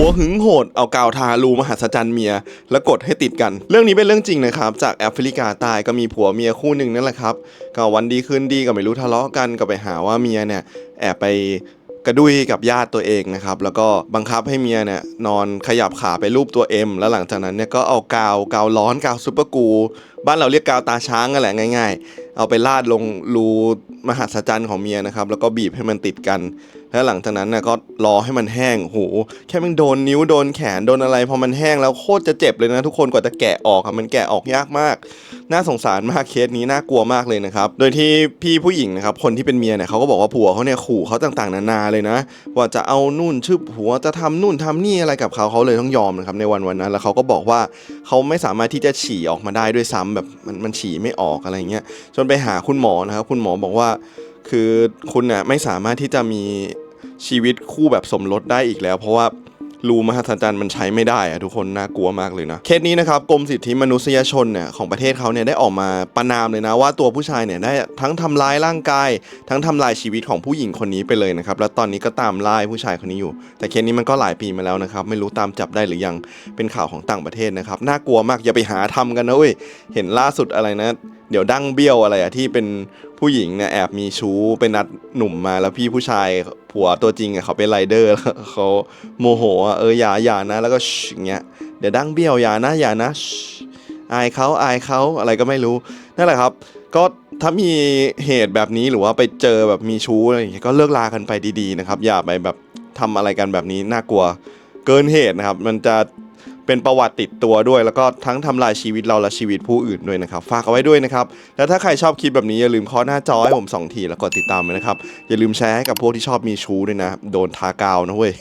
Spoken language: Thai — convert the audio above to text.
ผัวหึงโหดเอากาวทารูมหัศจรรย์เมีย แล้วกดให้ติดกัน เรื่องนี้เป็นเรื่องจริงนะครับ จากแอฟริกาใต้ก็มีผัวเมียคู่หนึ่งนั่นแหละครับก็วันดีคืนดีก็ไม่รู้ทะเลาะกันก็ไปหาว่าเมียเนี่ยแอบไปกระดุยกับญาติตัวเองนะครับ แล้วก็บังคับให้เมียเนี่ยนอนขยับขาไปรูปตัวเอ็มแล้วหลังจากนั้นเนี่ยก็เอากาวกาวร้อนกาวซุปเปอร์กู บ้านเราเรียกกาวตาช้างกันแหละง่าย ๆ เอาไปลาดลงรู มหัศจรรย์ของเมียนะครับ แล้วก็บีบให้มันติดกัน แล้วหลังจากนั้นน่ะก็รอให้มันแห้งโหแค่มันโดนนิ้วโดนแขนโดนอะไรพอมันแห้งแล้วโคตรจะเจ็บเลยนะ ทุกคนกว่าจะแกะออกอะมันแกะออกยากมาก น่าสงสารมากเคสนี้น่ากลัวมากเลยนะครับ โดยที่พี่ผู้หญิงนะครับคนที่เป็นเมียเนี่ยเขาก็บอกว่าผัวเขาเนี่ยขู่เขาต่างๆ นานาเลยนะ ว่าจะเอานู่นชื่อผัวจะทำนู่นทำนี่อะไรกับเขาเขาเลยต้องยอมนะครับในวันวันนั้นแล้วเขาก็บอกว่าเขาไม่สามารถที่จะฉี่ออกมาได้ด้วยซ้ำแบบมันมันฉี่ไม่ออกอะไรเงี้ยจนไปหาคุณหมอนะครับคุณหมอบอกว่าคือคุณเนี่ยไม่สามารถที่จะมีชีวิตคู่แบบสมรสได้อีกแล้ว เพราะว่ารูมหัศจรรย์มันใช้ไม่ได้อะทุกคนน่ากลัวมากเลยนะเคสนี้นะครับกรมสิทธิมนุษยชนเนี่ยของประเทศเขาเนี่ยได้ออกมาประนามเลยนะว่าตัวผู้ชายเนี่ยได้ทั้งทำร้ายร่างกาย ทั้งทำลายชีวิตของผู้หญิงคนนี้ไปเลยนะครับแล้วตอนนี้ก็ตามล่ผู้ชายคนนี้อยู่ แต่เคสนี้มันก็หลายปีมาแล้วนะครับไม่รู้ตามจับได้หรือยังเป็นข่าวของต่างประเทศนะครับน่ากลัวมากอย่าไปหาทำกันนะเว้ยเห็นล่าสุดอะไรนะ เดี๋ยวดั้งเบี้ยวอะไรอะที่เป็นผู้หญิงเนี่ยแอบมีชู้ไปนัดหนุ่มมาแล้วพี่ผู้ชายผัวตัวจริงอะเขาเป็นไรเดอร์แล้วเขาโมโหอะเอออย่าอย่านะแล้วก็ชอย่างเงี้ยเดี๋ยวดั้งเบี้ยวอย่านะอย่านะอายเขาอายเขาอะไรก็ไม่รู้นั่นแหละครับ ก็ถ้ามีเหตุแบบนี้หรือว่าไปเจอแบบมีชู้อะไรอย่างเงี้ยก็เลิกลากันไปดีๆนะครับ อย่าไปแบบทำอะไรกันแบบนี้น่ากลัวเกินเหตุนะครับ มันจะ เป็นประวัติติดตัวด้วย แล้วก็ทั้งทำลายชีวิตเราและชีวิตผู้อื่นด้วยนะครับ ฝากเอาไว้ด้วยนะครับ แล้วถ้าใครชอบคลิปแบบนี้อย่าลืมเคอหน้าจอให้ผม 2 ทีแล้วกดติดตามเลยนะครับ อย่าลืมแชร์ให้กับพวกที่ชอบมีชู้ด้วยนะ โดนทากาวนะเว้ย